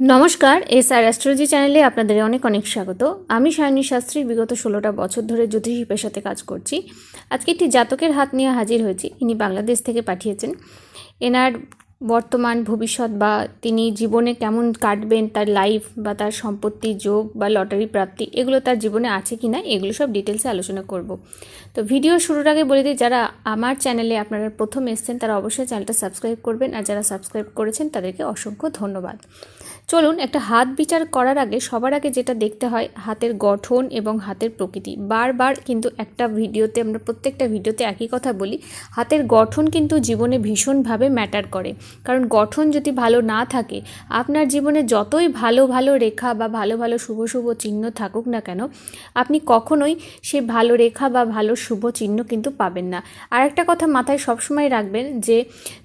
নমস্কার এস আর অ্যাস্ট্রোলজি চ্যানেলে আপনাদের অনেক অনেক স্বাগত। আমি সায়নী শাস্ত্রী, বিগত ষোলোটা বছর ধরে জ্যোতিষী পেশাতে কাজ করছি। আজকে একটি জাতকের হাত নিয়ে হাজির হয়েছি। ইনি বাংলাদেশ থেকে পাঠিয়েছেন। এনার বর্তমান ভবিষ্যৎ বা তিনি জীবনে কেমন কাটবেন, তার লাইফ বা তার সম্পত্তি, যোগ বা লটারি প্রাপ্তি, এগুলো তার জীবনে আছে কি না, এগুলো সব ডিটেলসে আলোচনা করব। তো ভিডিও শুরুর আগে বলে দিই, যারা আমার চ্যানেলে আপনারা প্রথম এসছেন, তারা অবশ্যই চ্যানেলটা সাবস্ক্রাইব করবেন। আর যারা সাবস্ক্রাইব করেছেন, তাদেরকে অসংখ্য ধন্যবাদ। চলুন একটা হাত বিচার করার আগে, সবার আগে যেটা দেখতে হয়, হাতের গঠন এবং হাতের প্রকৃতি। বারবার কিন্তু একটা ভিডিওতে, আমরা প্রত্যেকটা ভিডিওতে একই কথা বলি, হাতের গঠন কিন্তু জীবনে ভীষণভাবে ম্যাটার করে। কারণ গঠন যদি ভালো না থাকে, আপনার জীবনে যতই ভালো ভালো রেখা বা ভালো ভালো শুভ শুভ চিহ্ন থাকুক না কেন, আপনি কখনোই সে ভালো রেখা বা ভালো শুভ চিহ্ন কিন্তু পাবেন না। আর একটা কথা মাথায় সবসময় রাখবেন যে,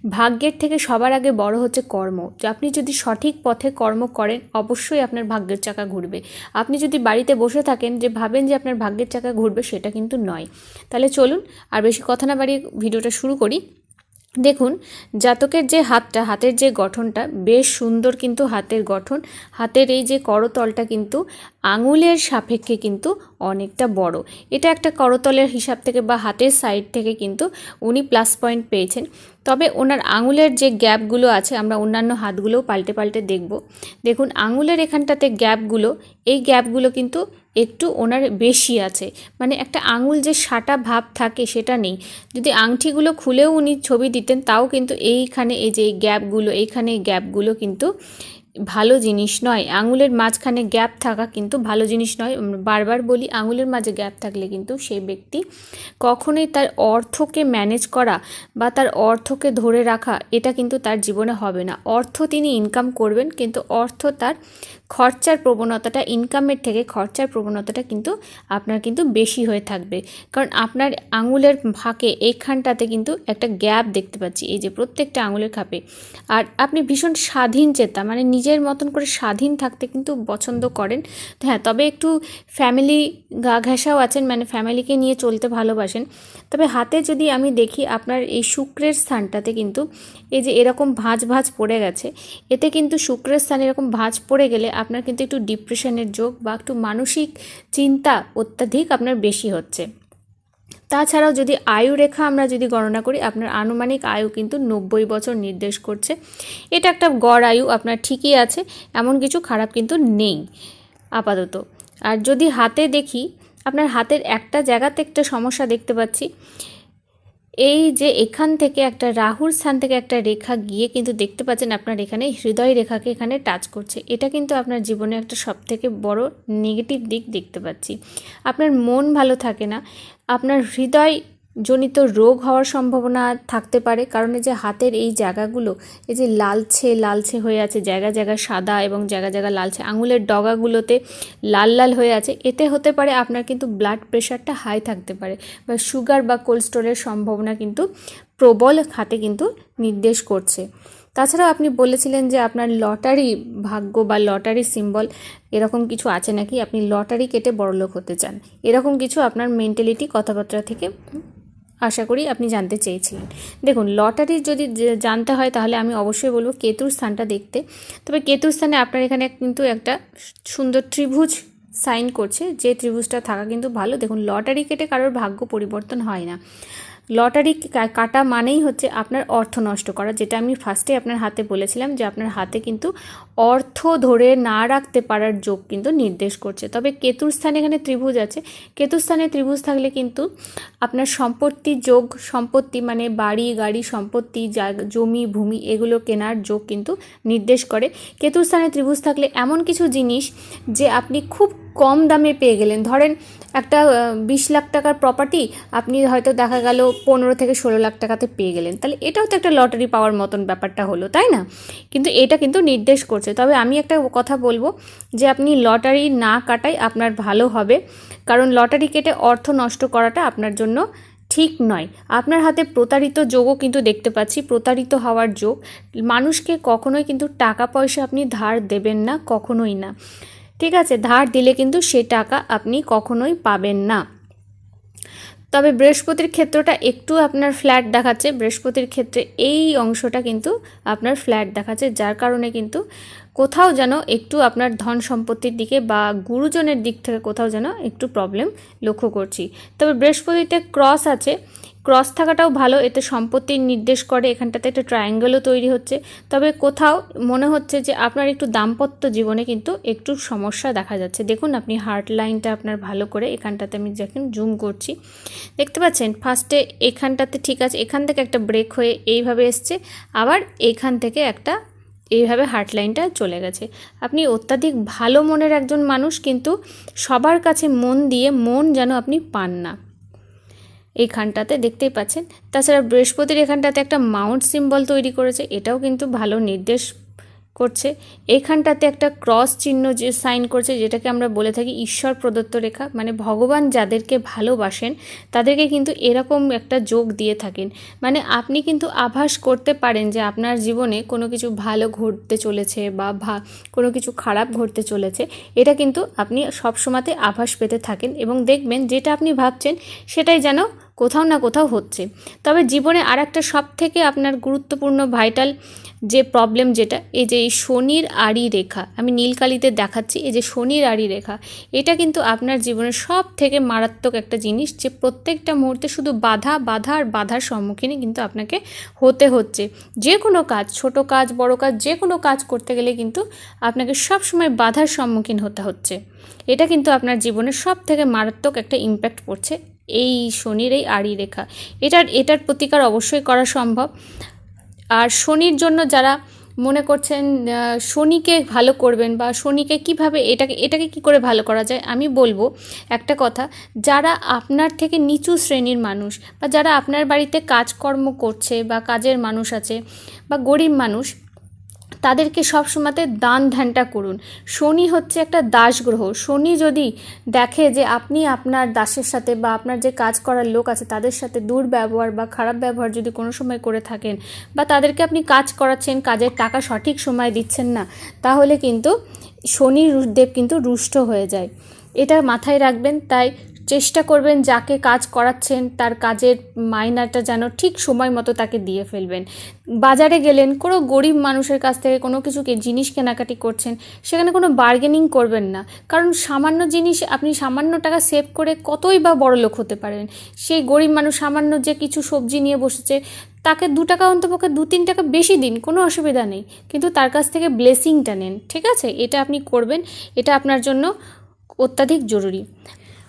ভাগ্যের থেকে সবার আগে বড় হচ্ছে কর্ম। আপনি যদি সঠিক পথে কর্ম করেন, অবশ্যই আপনার ভাগ্যের চাকা ঘুরবে। আপনি যদি বাড়িতে বসে থাকেন যে ভাবেন যে আপনার ভাগ্যের চাকা ঘুরবে, সেটা কিন্তু নয়। তাহলে চলুন আর বেশি কথা না বাড়িয়ে ভিডিওটা শুরু করি। দেখুন, জাতকের যে হাতটা, হাতের যে গঠনটা বেশ সুন্দর কিন্তু হাতের গঠন। হাতের এই যে করতলটা কিন্তু আঙুলের সাপেক্ষে কিন্তু অনেকটা বড়। এটা একটা করতলের হিসাব থেকে বা হাতের সাইড থেকে কিন্তু উনি প্লাস পয়েন্ট পেয়েছেন। তবে ওনার আঙুলের যে গ্যাপগুলো আছে, আমরা অন্যান্য হাতগুলোও পাল্টে পাল্টে দেখব। দেখুন, আঙুলের এখানটাতে গ্যাপগুলো, এই গ্যাপগুলো কিন্তু একটু ওনার বেশি আছে। মানে একটা আঙুল যে সাটা ভাব থাকে সেটা নেই। যদি আংটিগুলো খুলেও উনি ছবি দিতেন, তাও কিন্তু এইখানে এই যে এই গ্যাপগুলো, এইখানে এই গ্যাপগুলো কিন্তু ভালো জিনিস নয়। আঙুলের মাঝখানে গ্যাপ থাকা কিন্তু ভালো জিনিস নয়। বারবার বলি, আঙুলের মাঝে গ্যাপ থাকলে কিন্তু সেই ব্যক্তি কখনোই তার অর্থকে ম্যানেজ করা বা তার অর্থকে ধরে রাখা, এটা কিন্তু তার জীবনে হবে না। অর্থ তিনি ইনকাম করবেন, কিন্তু অর্থ তার খরচার প্রবণতাটা ইনকামের থেকে খরচার প্রবণতাটা কিন্তু আপনার কিন্তু বেশি হয়ে থাকবে। কারণ আপনার আঙুলের ফাঁকে এইখানটাতে কিন্তু একটা গ্যাপ দেখতে পাচ্ছি, এই যে প্রত্যেকটা আঙুলের খাপে। আর আপনি ভীষণ স্বাধীন চেতা মানে নিজের মতন করে স্বাধীন থাকতে কিন্তু পছন্দ করেন। হ্যাঁ তবে একটু ফ্যামিলি গা ঘেঁষাও আছেন মানে ফ্যামিলিকে নিয়ে চলতে ভালোবাসেন। তবে হাতে যদি আমি দেখি আপনার এই শুক্রের স্থানটাতে কিন্তু, এই যে এরকম ভাঁজ ভাঁজ পড়ে গেছে, এতে কিন্তু শুক্রের স্থানে এরকম ভাঁজ পড়ে গেলে আপনার কিন্তু একটু ডিপ্রেশনের যোগ বা একটু মানসিক চিন্তা অত্যাধিক আপনার বেশি হচ্ছে। তাছাড়াও যদি আয়ু রেখা আমরা যদি গণনা করি, আপনার আনুমানিক আয়ু কিন্তু নব্বই বছর নির্দেশ করছে। এটা একটা গড় আয়ু, আপনার ঠিকই আছে, এমন কিছু খারাপ কিন্তু নেই আপাতত। আর যদি হাতে দেখি, আপনার হাতের একটা জায়গাতে একটা সমস্যা দেখতে পাচ্ছি এই যে এখান থেকে একটা রাহুর স্থান থেকে একটা রেখা গিয়ে কিন্তু দেখতে পাচ্ছেন আপনার এখানে হৃদয় রেখাকে এখানে টাচ করছে। এটা কিন্তু আপনার জীবনে একটা সবথেকে বড় নেগেটিভ দিক দেখতে পাচ্ছি। আপনার মন ভালো থাকে না, আপনার হৃদয় জনিত রোগ হওয়ার সম্ভাবনা থাকতে পারে। কারণ এই যে হাতের এই জায়গাগুলো, এই যে লালছে লালছে হয়ে আছে, জায়গা জায়গা সাদা এবং জায়গা জায়গা লালছে, আঙুলের ডগাগুলোতে লাল লাল হয়ে আছে, এতে হতে পারে আপনার কিন্তু ব্লাড প্রেশারটা হাই থাকতে পারে বা সুগার বা কোল্ড স্টোরের সম্ভাবনা কিন্তু প্রবল হাতে কিন্তু নির্দেশ করছে। তাছাড়াও আপনি বলেছিলেন যে আপনার লটারি ভাগ্য বা লটারি সিম্বল এরকম কিছু আছে নাকি? আপনি লটারি কেটে বড়লোক হতে চান। এরকম কিছু আপনার মেন্টালিটি কথাবার্তা থেকে আশা করি আপনি জানতে চেয়েছিলেন। দেখুন, লটারি যদি জানতে হয় তাহলে আমি অবশ্যই বলব কেতুর স্থানটা দেখতে। তবে কেতুর স্থানে আপনার এখানে কিন্তু একটা সুন্দর ত্রিভুজ সাইন করছে। যে ত্রিভুজটা থাকা কিন্তু ভালো। দেখুন, লটারি কেটে কারোর ভাগ্য পরিবর্তন হয় না। লটারি কাটা মানেই হচ্ছে আপনার অর্থ নষ্ট করা, যেটা আমি ফার্স্টে আপনার হাতে বলেছিলাম যে আপনার হাতে কিন্তু অর্থ ধরে না রাখতে পারার যোগ কিন্তু নির্দেশ করছে। তবে কেতুর স্থানে এখানে ত্রিভুজ আছে। কেতুর স্থানে ত্রিভুজ থাকলে কিন্তু আপনার সম্পত্তি যোগ, সম্পত্তি মানে বাড়ি, গাড়ি, সম্পত্তি জমি, ভূমি এগুলো কেনার যোগ কিন্তু নির্দেশ করে। কেতুর স্থানে ত্রিভুজ থাকলে এমন কিছু জিনিস যে আপনি খুব কম দামে পেয়ে গেলেন। ধরেন একটা বিশ লাখ টাকার প্রপার্টি আপনি হয়তো দেখা গেল পনেরো থেকে ষোলো লাখ টাকাতে পেয়ে গেলেন। তাহলে এটাও তো একটা লটারি পাওয়ার মতন ব্যাপারটা হলো, তাই না? কিন্তু এটা কিন্তু নির্দেশ করছে। তবে আমি একটা কথা বলব যে আপনি লটারি না কাটাই আপনার ভালো হবে। কারণ লটারি কেটে অর্থ নষ্ট করাটা আপনার জন্য ঠিক নয়। আপনার হাতে প্রতারিত যোগও কিন্তু দেখতে পাচ্ছি, প্রতারিত হওয়ার যোগ। মানুষকে কখনোই কিন্তু টাকা পয়সা আপনি ধার দেবেন না, কখনোই না। ঠিক আছে, ধার দিলে কিন্তু সে টাকা আপনি কখনোই পাবেন না। তবে বৃহস্পতির ক্ষেত্রটা একটু আপনার ফ্ল্যাট দেখাচ্ছে। বৃহস্পতির ক্ষেত্রে এই অংশটা কিন্তু আপনার ফ্ল্যাট দেখাচ্ছে, যার কারণে কিন্তু কোথাও যেন একটু আপনার ধন সম্পত্তির দিকে বা গুরুজনের দিক থেকে কোথাও যেন একটু প্রবলেম লক্ষ্য করছি। তবে বৃহস্পতিতে ক্রস আছে ক্রস থাকাটাও ভালো, এতে সম্পত্তির নির্দেশ করে, এখানটাতে একটা ট্রায়াঙ্গেলও তৈরি হচ্ছে। তবে কোথাও মনে হচ্ছে যে আপনার একটু দাম্পত্য জীবনে কিন্তু একটু সমস্যা দেখা যাচ্ছে। দেখুন আপনি হার্ট লাইনটা আপনার ভালো করে, এখানটাতে আমি যখন জুম করছি, দেখতে পাচ্ছেন? ফার্স্টে এখানটাতে ঠিক আছে, এখান থেকে একটা ব্রেক হয়ে এইভাবে এসছে, আবার এখান থেকে একটা এইভাবে হার্ট লাইনটা চলে গেছে। আপনি অত্যাধিক ভালো মনের একজন মানুষ, কিন্তু সবার কাছে মন দিয়ে মন যেন আপনি পান না। এইখানটাতে দেখতেই পাচ্ছেন। তাছাড়া বৃহস্পতির এখানটাতে একটা মাউন্ট সিম্বল তৈরি করেছে, এটাও কিন্তু ভালো নির্দেশ করছে। এইখানটাতে একটা ক্রস চিহ্ন যে সাইন করছে, যেটাকে আমরা বলে থাকি ঈশ্বর প্রদত্ত রেখা মানে ভগবান যাদেরকে ভালোবাসেন, তাদেরকে কিন্তু এরকম একটা যোগ দিয়ে থাকেন। মানে আপনি কিন্তু আভাস করতে পারেন যে আপনার জীবনে কোনো কিছু ভালো ঘটতে চলেছে বা ভা, কোনো কিছু খারাপ ঘটতে চলেছে। এটা কিন্তু আপনি সবসময়তে আভাস পেতে থাকেন এবং দেখবেন যেটা আপনি ভাবছেন সেটাই যেন কোথাও না কোথাও হচ্ছে। তবে জীবনে আর একটা সব থেকে আপনার গুরুত্বপূর্ণ ভাইটাল যে প্রবলেম যেটা, এই যে এই শনির আড়ি রেখা, আমি নীলকালিতে দেখাচ্ছি, এই যে শনির আড়ি রেখা, এটা কিন্তু আপনার জীবনের সব থেকে মারাত্মক একটা জিনিস যে প্রত্যেকটা মুহূর্তে শুধু বাধা বাধা আর বাধার সম্মুখীনই কিন্তু আপনাকে হতে হচ্ছে। যে কোনো কাজ, ছোট কাজ, বড় কাজ যে কোনো কাজ করতে গেলে কিন্তু আপনাকে সব সময় বাধার সম্মুখীন হতে হচ্ছে। এটা কিন্তু আপনার জীবনের সব থেকে মারাত্মক একটা ইম্প্যাক্ট পড়ছে। এই শনির এই আড়ি রেখা। এটার এটার প্রতিকার অবশ্যই করা সম্ভব। আর শনির জন্য যারা মনে করছেন শনিকে ভালো করবেন বা শনিকে কীভাবে এটাকে এটাকে কি করে ভালো করা যায়, আমি বলব একটা কথা, যারা আপনার থেকে নিচু শ্রেণির মানুষ বা যারা আপনার বাড়িতে কাজকর্ম করছে বা কাজের মানুষ আছে বা গরিব মানুষ তাদেরকে সবসময়তে দান ধ্যানটা করুন। শনি হচ্ছে একটা দাস গ্রহ। শনি যদি দেখে যে আপনি আপনার দাসের সাথে বা আপনার যে কাজ করার লোক আছে, তাদের সাথে দুর্ব্যবহার বা খারাপ ব্যবহার যদি কোনো সময় করে থাকেন বা তাদেরকে আপনি কাজ করাচ্ছেন, কাজের টাকা সঠিক সময় দিচ্ছেন না, তাহলে কিন্তু শনি দেব কিন্তু রুষ্ট হয়ে যায়। এটা মাথায় রাখবেন। তাই চেষ্টা করবেন যাকে কাজ করাচ্ছেন, তার কাজের মাইনাটা যেন ঠিক সময় মতো তাকে দিয়ে ফেলবেন। বাজারে গেলেন, কোনো গরিব মানুষের কাছ থেকে কোনো কিছু কে- জিনিস কেনাকাটি করছেন, সেখানে কোনো বার্গেনিং করবেন না। কারণ সামান্য জিনিস আপনি সামান্য টাকা সেভ করে কতই বা বড় লোক হতে পারেন। সেই গরিব মানুষ সামান্য যে কিছু সবজি নিয়ে বসেছে, তাকে দু টাকা অন্তপক্ষে দু, তিন টাকা বেশি দিন, কোনো অসুবিধা নেই। কিন্তু তার কাছ থেকে ব্লেসিংটা নেন, ঠিক আছে? এটা আপনি করবেন, এটা আপনার জন্য অত্যাধিক জরুরি।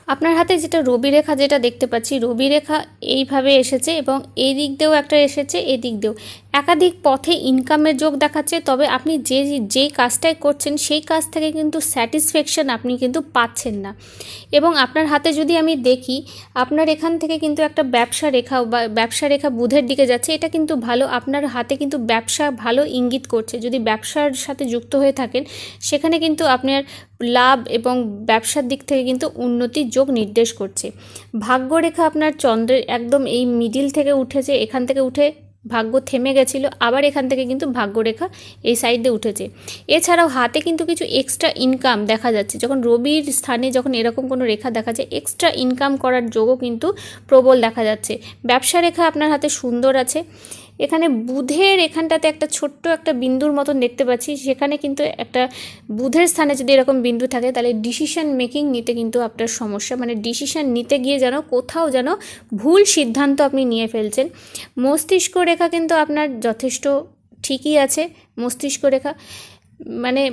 আপনার হাতে যেটা রবি রেখা যেটা দেখতে পাচ্ছি, রবি রেখা এইভাবে এসেছে এবং এই দিক দিয়েও একটা এসেছে এই দিক দিয়েও। একাধিক পথে ইনকামের যোগ দেখাচ্ছে, তবে আপনি যে যেই কাজটাই করছেন, সেই কাজ থেকে কিন্তু স্যাটিসফ্যাকশন আপনি কিন্তু পাচ্ছেন না। এবং আপনার হাতে যদি আমি দেখি, আপনার এখান থেকে কিন্তু একটা ব্যবসা রেখা বা ব্যবসা রেখা বুধের দিকে যাচ্ছে, এটা কিন্তু ভালো, আপনার হাতে কিন্তু ব্যবসা ভালো ইঙ্গিত করছে। যদি ব্যবসার সাথে যুক্ত হয়ে থাকেন, সেখানে কিন্তু আপনার লাভ এবং ব্যবসার দিক থেকে কিন্তু উন্নতির যোগ নির্দেশ করছে। ভাগ্যরেখা আপনার চন্দ্রের একদম এই মিডিল থেকে উঠেছে, এখান থেকে উঠে ভাগ্য থেমে গেছিল, আবার এখান থেকে কিন্তু ভাগ্যরেখা এই সাইডে উঠেছে। এছাড়াও হাতে কিন্তু কিছু এক্সট্রা ইনকাম দেখা যাচ্ছে। যখন রবির স্থানে যখন এরকম কোনো রেখা দেখা যায় এক্সট্রা ইনকাম করার যোগও কিন্তু প্রবল দেখা যাচ্ছে। ব্যবসা রেখা আপনার হাতে সুন্দর আছে। এখানে বুধের এখানটাতে একটা ছোট্ট একটা বিন্দুর মতন দেখতে পাচ্ছি। সেখানে কিন্তু একটা বুধের স্থানে যদি এরকম বিন্দু থাকে, তাহলে ডিসিশান মেকিং নিতে কিন্তু আপনার সমস্যা। মানে ডিসিশান নিতে গিয়ে যেন কোথাও যেন ভুল সিদ্ধান্ত আপনি নিয়ে ফেলছেন। মস্তিষ্ক রেখা কিন্তু আপনার যথেষ্ট ঠিকই আছে, মস্তিষ্ক রেখা। মানে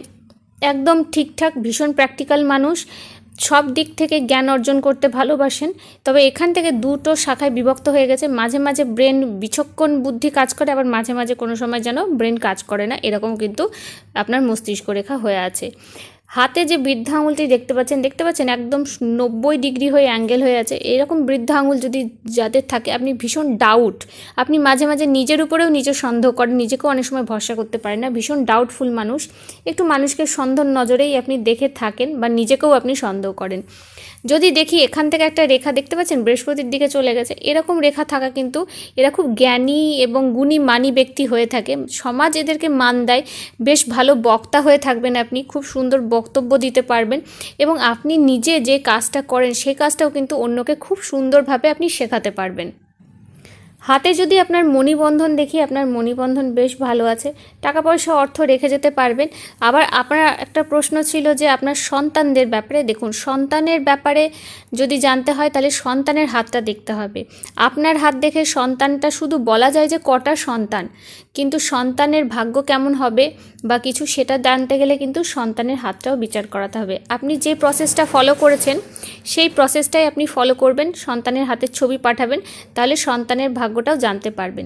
একদম ঠিকঠাক, ভীষণ প্র্যাকটিক্যাল মানুষ। সব দিক থেকে জ্ঞান অর্জন করতে ভালোবাসেন, তবে এখান থেকে দুটো শাখায় বিভক্ত হয়ে গেছে। মাঝে মাঝে ব্রেন বিচক্ষণ বুদ্ধি কাজ করে, আবার মাঝে মাঝে কোনো সময় যেন ব্রেন কাজ করে না। এরকম কিন্তু আপনার মস্তিষ্ক রেখা হয়ে আছে। হাতে যে বৃদ্ধা আঙুলটি দেখতে পাচ্ছেন দেখতে পাচ্ছেন একদম নব্বই ডিগ্রি হয়ে অ্যাঙ্গেল হয়ে আছে। এরকম বৃদ্ধা আঙুল যদি যাদের থাকে, আপনি ভীষণ ডাউট আপনি মাঝে মাঝে নিজের উপরেও নিজে সন্দেহ করেন, নিজেকেও অনেক সময় ভরসা করতে পারেন না। ভীষণ ডাউটফুল মানুষ। একটু মানুষকে সন্দেহ নজরেই আপনি দেখে থাকেন বা নিজেকেও আপনি সন্দেহ করেন। যদি দেখি এখান থেকে একটা রেখা দেখতে পাচ্ছেন, বৃহস্পতির দিকে চলে গেছে, এরকম রেখা থাকা কিন্তু এরা খুব জ্ঞানী এবং গুণী মানি ব্যক্তি হয়ে থাকে। সমাজ এদেরকে মান দেয়, বেশ ভালো বক্তা হয়ে থাকবেন আপনি, খুব সুন্দর বক্তব্য দিতে পারবেন এবং আপনি নিজে যে কাজটা করেন সেই কাজটাও কিন্তু অন্যকে খুব সুন্দরভাবে আপনি শেখাতে পারবেন। হাতে যদি আপনার মণিবন্ধন দেখি, আপনার মণিবন্ধন বেশ ভালো আছে। টাকা পয়সা, অর্থ রেখে যেতে পারবেন। আবার আপনার একটা প্রশ্ন ছিল যে, আপনার সন্তানদের ব্যাপারে দেখুন, সন্তানের ব্যাপারে যদি জানতে হয়, তাহলে সন্তানের হাতটা দেখতে হবে। আপনার হাত দেখে সন্তানটা শুধু বলা যায় যে, কটা সন্তান। কিন্তু সন্তানের ভাগ্য কেমন হবে? বা কিছু সেটা জানতে গেলে কিন্তু সন্তানের হাতটাও বিচার করাতে হবে। আপনি যে প্রসেসটা ফলো করেছেন, সেই প্রসেসটাই আপনি ফলো করবেন, সন্তানের হাতের ছবি পাঠাবেন, তাহলে সন্তানের ভাগ্যটাও জানতে পারবেন।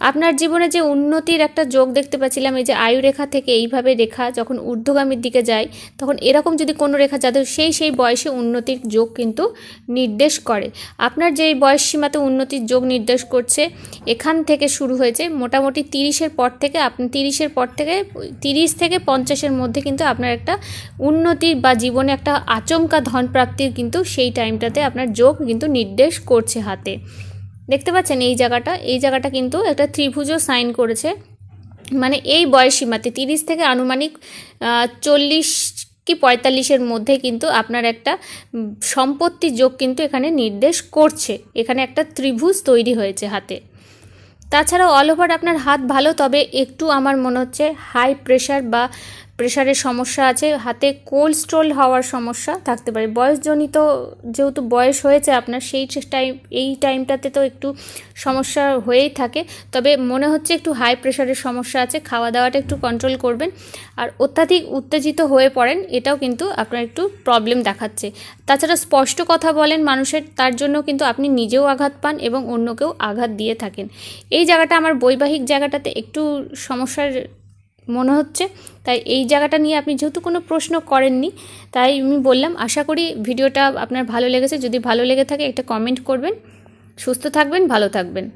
আপনার জীবনে যে উন্নতির একটা যোগ দেখতে পাচ্ছিলাম, এই যে আয়ু রেখা থেকে এইভাবে রেখা যখন ঊর্ধ্বগামীর দিকে যায়, তখন এরকম যদি কোনো রেখা যাদের সেই সেই বয়সে উন্নতির যোগ কিন্তু নির্দেশ করে। আপনার যেই বয়স সীমাতে উন্নতির যোগ নির্দেশ করছে, এখান থেকে শুরু হয়েছে। মোটামুটি তিরিশের পর থেকে, আপনি তিরিশের পর থেকে তিরিশ থেকে পঞ্চাশের মধ্যে কিন্তু আপনার একটা উন্নতি বা জীবনে একটা আচমকা ধন প্রাপ্তির কিন্তু সেই টাইমটাতে আপনার যোগ কিন্তু নির্দেশ করছে হাতে। দেখতে পাচ্ছেন এই জায়গাটা? এই জায়গাটা কিন্তু একটা ত্রিভুজও সাইন করেছে। মানে এই বয়স সীমাতে তিরিশ থেকে আনুমানিক চল্লিশ কি পঁয়তাল্লিশের মধ্যে কিন্তু আপনার একটা সম্পত্তি যোগ কিন্তু এখানে নির্দেশ করছে। এখানে একটা ত্রিভুজ তৈরি হয়েছে হাতে। তাছাড়াও অল ওভার আপনার হাত ভালো তবে একটু আমার মনে হচ্ছে হাই প্রেশার বা প্রেশারের সমস্যা আছে, হাতে কোল্ড হওয়ার সমস্যা থাকতে পারে। বয়সজনিত যেহেতু বয়স হয়েছে আপনার, সেই টাইম এই টাইমটাতে তো একটু সমস্যা হয়েই থাকে। তবে মনে হচ্ছে একটু হাই প্রেশারের সমস্যা আছে, খাওয়া দাওয়াটা একটু কন্ট্রোল করবেন। আর অত্যাধিক উত্তেজিত হয়ে পড়েন, এটাও কিন্তু আপনার একটু প্রবলেম দেখাচ্ছে। তাছাড়া স্পষ্ট কথা বলেন, মানুষের, তার জন্য কিন্তু আপনি নিজেও আঘাত পান এবং অন্যকেও আঘাত দিয়ে থাকেন। এই জায়গাটা আমার বৈবাহিক জায়গাটাতে একটু সমস্যার মনে হচ্ছে। তাই এই জায়গাটা নিয়ে আপনি যেহেতু কোনো প্রশ্ন করেননি, তাই আমি বললাম, আশা করি ভিডিওটা আপনার ভালো লেগেছে। যদি ভালো লেগে থাকে, একটা কমেন্ট করবেন। সুস্থ থাকবেন, ভালো থাকবেন।